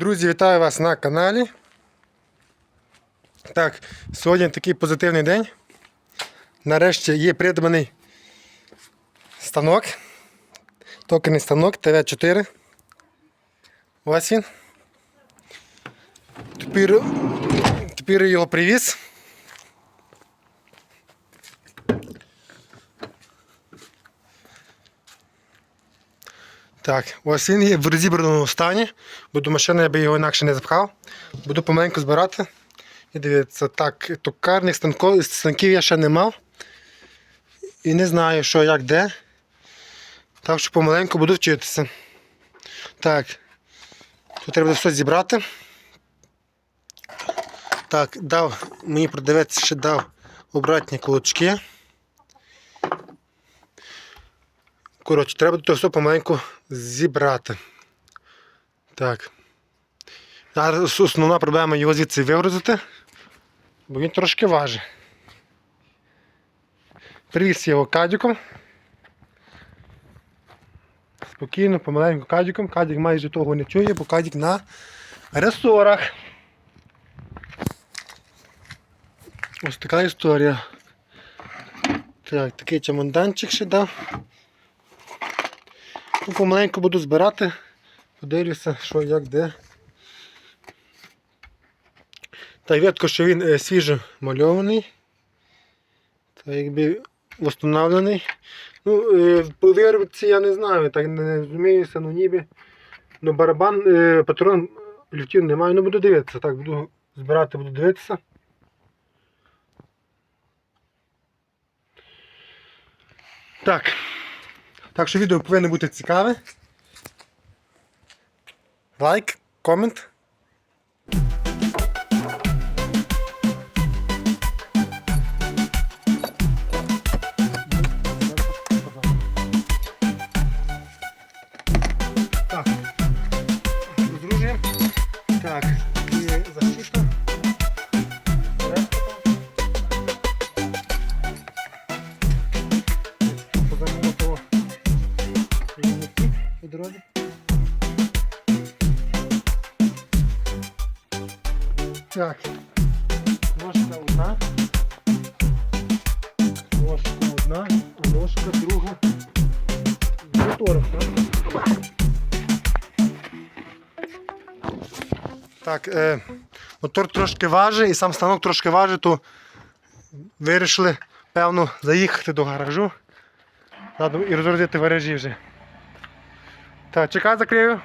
Друзі, вітаю вас на каналі. Так, сьогодні такий позитивний день. Нарешті є придбаний станок. Токенний станок ТВ4. Ось він. Тепер, тепер його привіз. Так, ось він є в розібраному стані, бо до машини я би його інакше не запхав. Буду помаленьку збирати. І дивіться, так, токарних станків, станків я ще не мав. І не знаю, що, як, де. Так що помаленьку буду вчитися. Так. Тут треба все зібрати. Так, дав, мені продавець ще дав обратні колочки. Коротше, треба тут все помаленьку зібрати. Так. Зараз основна проблема його звідси вигрузити, бо він трошки важить. Привіз його кадіком. Спокійно, помаленьку кадіком. Кадік майже того не чує, бо кадік на ресорах. Ось така історія. Так, такий чамонданчик ще дав. Помаленьку буду збирати, подивлюся, що, як, де. Та й що він е, свіжо мальований. Та якби встановлений. Ну, е, по виробці я не знаю, так не розуміюся, ну ніби. Ну, барабан, е, патрон люфтів немає, ну буду дивитися. Так, буду збирати, буду дивитися. Так. Так що відео повинно бути цікаве. Лайк, комент. Так. Ложка одна. Ложка одна, а ложка друга. Мотор. Так, е, мотор трошки важить і сам станок трошки важить, то вирішили, певно, заїхати до гаражу. Ладно, і розгрузити в гаражі вже. Так, чекай, закрию.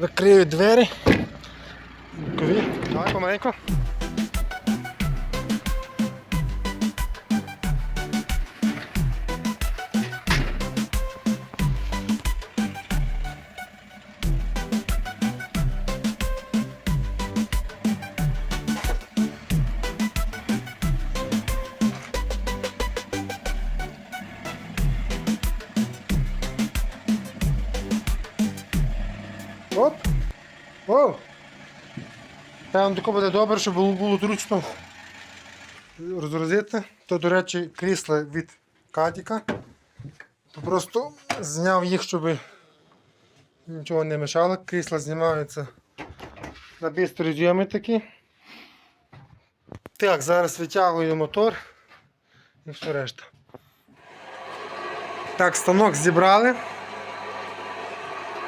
Закрию двері. Давай помаленьку. Оп! О! Там тако буде добре, щоб було, було зручно розгрузити. То, до речі, крісла від Катіка. Просто зняв їх, щоб нічого не мешало. Крісла знімаються на бістрі такі. Так, зараз витягую мотор і все решта. Так, станок зібрали.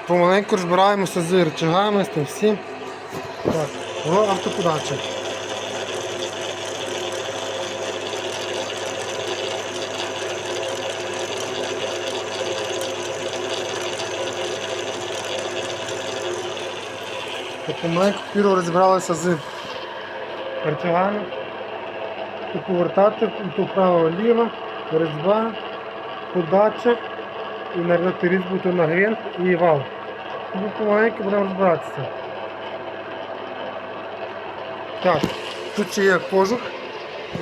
Помаленьку розбираємося з рычагами, з тим всім. Так, воно автоподача. Помаленьку піру розібралися з рычагами. Тут повертати, тут право-ліво, різьба, подача і нарвати різьбу то на гвинт і вал. Помаленьку будемо розбиратися. Так, тут ще є кожух,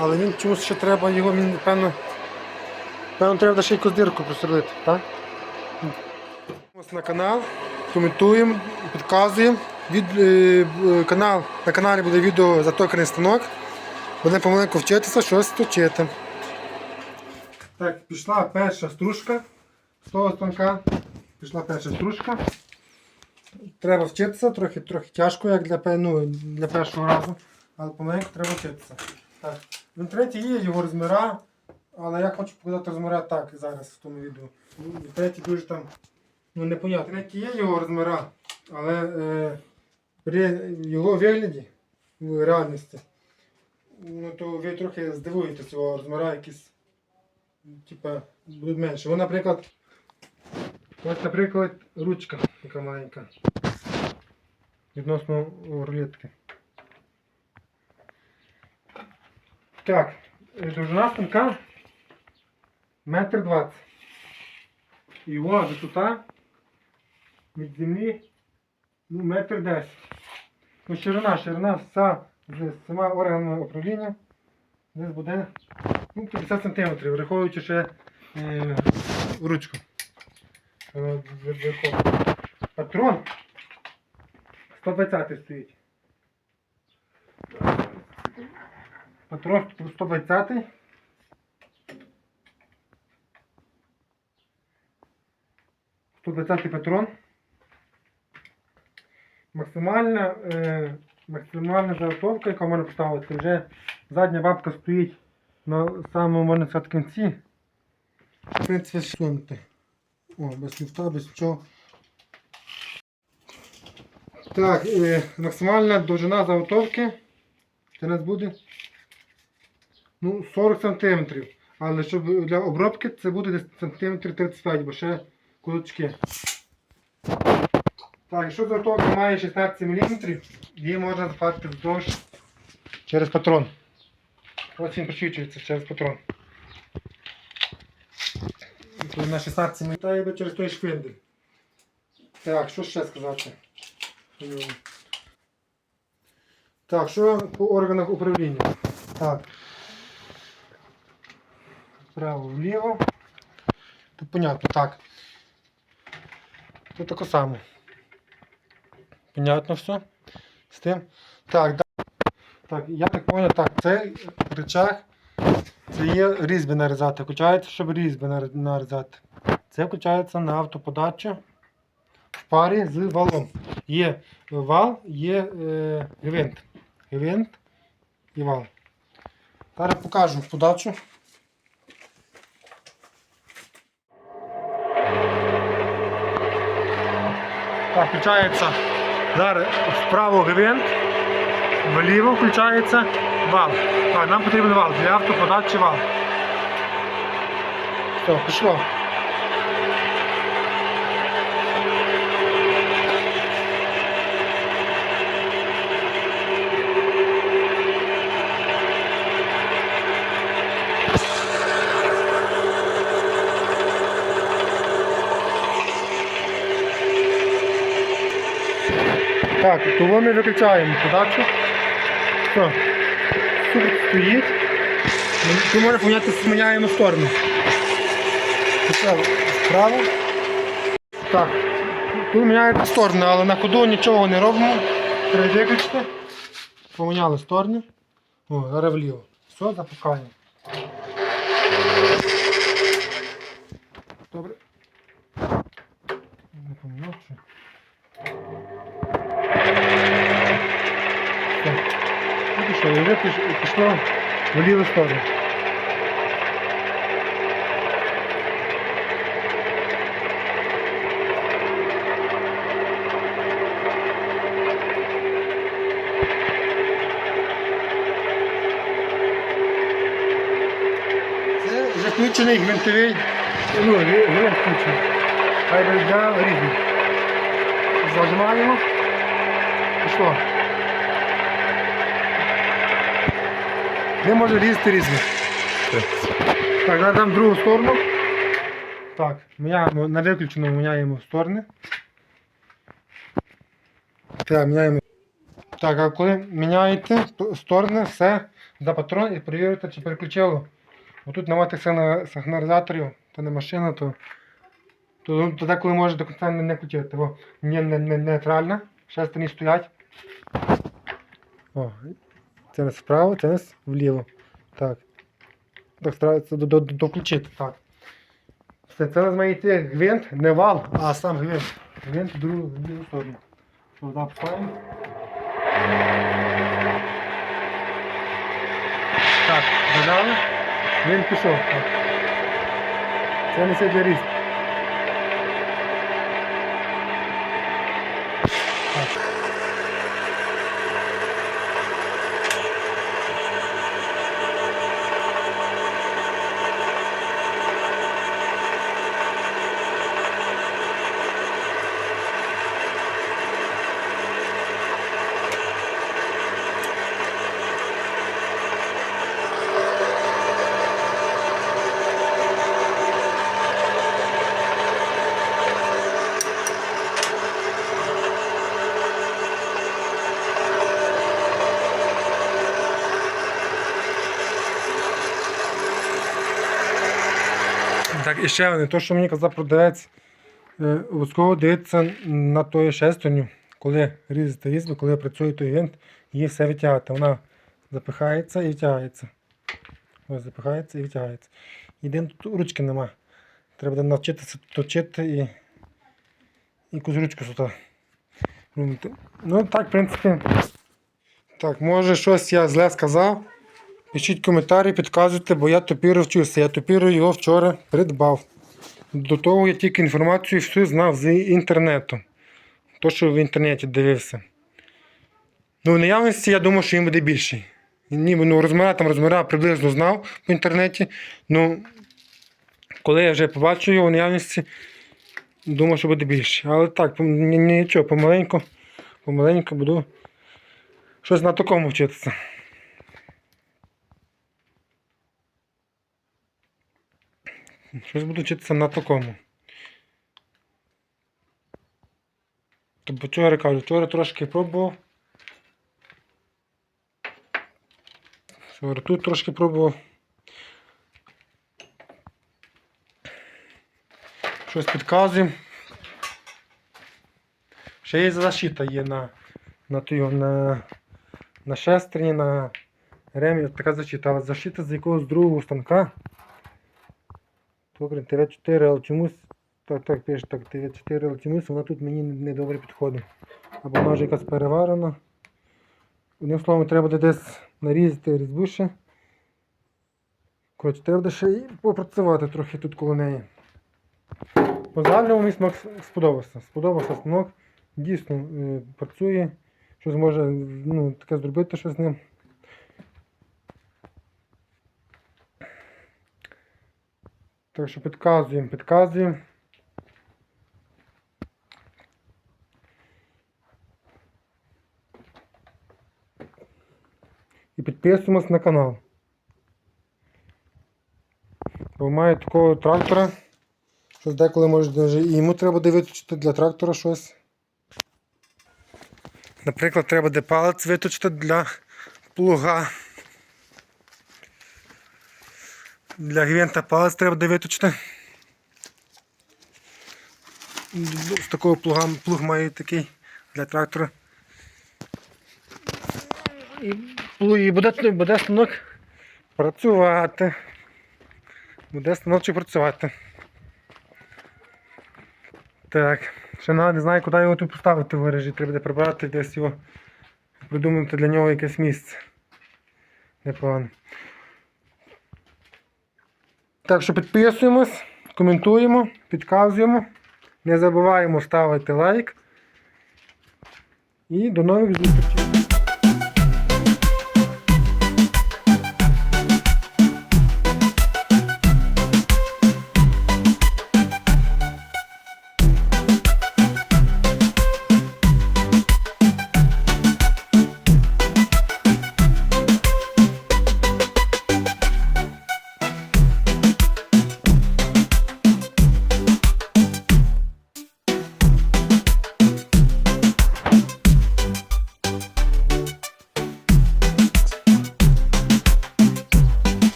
але він чомусь ще треба його, він певно, певно треба ще якусь дирку просверлити, так? Ось на канал, коментуємо, підказуємо. Від, е, канал, на каналі буде відео затоканий станок. Будемо помаленьку вчитися щось точити. Так, пішла перша стружка з того станка. Пішла перша стружка. Треба вчитися, трохи, трохи тяжко, як для, ну, для першого разу, але помаленьку треба вчитися. Так. В інтернеті є його розміра, але я хочу показати розміра так зараз в тому відео. Ну, інтернеті дуже там ну, непонятно. Інтернеті є його розміра, але е, при його вигляді в реальності, ну, то ви трохи здивуєтеся цього розміра якісь типа, будуть менше. Ось, наприклад, ось, наприклад, ручка така маленька. Відносно рулетки. Так, е, довжина станка метр двадцять. І його висота від землі ну, метр десять. Ну, ширина, ширина вся з всіма органами управління десь буде ну, 50 см, враховуючи ще е, ручку. Вона. Патрон 120 стоїть. Патрон 120. Сто 120 патрон. Максимальна, е, максимальна заготовка, яка можна поставити, вже задня бабка стоїть на самому, можна сказати, кінці. В принципі. О, без ліфта, без нічого. Так, е, максимальна довжина заготовки. Це нас буде ну, 40 см. Але щоб для обробки це буде десь сантиметрів 35, бо ще кулачки. Так, якщо заготовка має 16 мм, її можна запхати вздовж через патрон. Ось він просвічується через патрон. На 16 мм, через той швиндель. Так, що ще сказати? Так, що по органах управління? Так. Вправо, вліво. Тут понятно, так. Тут таке саме. Понятно все? З тим. Так, да. так, я так понял, так, це рычаг, це є різьби нарізати. Включається, щоб різьби нарізати. Це включається на автоподачу в парі з валом. Є вал, є е, гвинт. Гвинт і вал. Зараз покажу подачу. Так, включається зараз вправо гвинт, вліво включається вал. Так, нам потрібен вал для автоподачі вал. Все, пішло. Так, того ми виключаємо подачу. Все. Супер стоїть. Тут можна поміняти, зміняємо сторону. Вправо. Так. Тут міняєте сторони, але на ходу нічого не робимо. Треба виключити. Поміняли сторони. О, зараз вліво. Все, запускаємо. Добре. Не поміняв чи? І і пішло в ліву сторону. Це вже включений гвинтовий, ну, гвинт включений. Хай для різних. Зажимаємо. Пішло. Не може різати різні. Так, зараз дам другу сторону. Так, міняємо, на виключеному міняємо сторони. Так, міняємо. Так, а коли міняєте сторони, все за патрон і перевірите, чи переключило. Тут немає тих сигна- сигналізаторів, то не машина, то, то тоді, коли може до кінця не, включити. Бо не, не, не, нейтральна, шестерні стоять. О, це нас вправо, це вліво. Так. Так, старається до, до, до, доключити. Так. Це, це нас має йти гвинт, не вал, а сам гвинт. Гвинт в другу, сторону. Сюди пхаємо. Так, зажали. Він пішов. Так. Це не для різки. І ще одне, то, що мені казав продавець, е, обов'язково дивитися на тою шестерню, коли різати різьбу, коли працює той винт, її все витягати. Вона запихається і витягається. Ось запихається і витягається. Єдине, тут ручки нема. Треба навчитися точити і якусь ручку сюди. Ну так, в принципі. Так, може щось я зле сказав. Пишіть коментарі, підказуйте, бо я топіру вчився. Я топіру його вчора придбав. До того я тільки інформацію всю знав з інтернету. То, що в інтернеті дивився. Ну, в наявності я думав, що він буде більший. Ніби ну, розміра там розміра приблизно знав в інтернеті. Ну, коли я вже побачив його в наявності, думав, що буде більший. Але так, нічого, помаленьку, помаленьку буду щось на такому вчитися. Щось буду вчитися на такому. Тобто вчора кажу, вчора трошки пробував. Вчора тут трошки пробував. Щось підказуємо. Ще є защита є на, на, тою, на, на шестерні, на ремі. Така защита, але защита з якогось другого станка. Добре, ТВ4, але чомусь. Так, так, пише так, ТВ4, але чомусь вона тут мені не добре підходить. Або вона вже якась переварена. Одним словом, треба буде десь нарізати різьбу ще. Коротше, треба буде ще і попрацювати трохи тут коло неї. По загальному мені смак сподобався. Сподобався смак. Дійсно е, працює. Щось може ну, таке зробити щось з ним. Так що підказуємо, підказуємо. І підписуємось на канал. Бо має такого трактора. Що деколи може і йому треба виточити для трактора щось. Наприклад, треба де палець виточити для плуга. Для гвинта палець треба де виточити. З такого плуга плуг має такий для трактора. І, буде, буде станок працювати. Буде станочок працювати. Так, ще не знаю, куди його тут поставити в гаражі. Треба буде прибрати десь його. Придумати для нього якесь місце. Непогано. Так що підписуємось, коментуємо, підказуємо. Не забуваємо ставити лайк. І до нових зустрічей.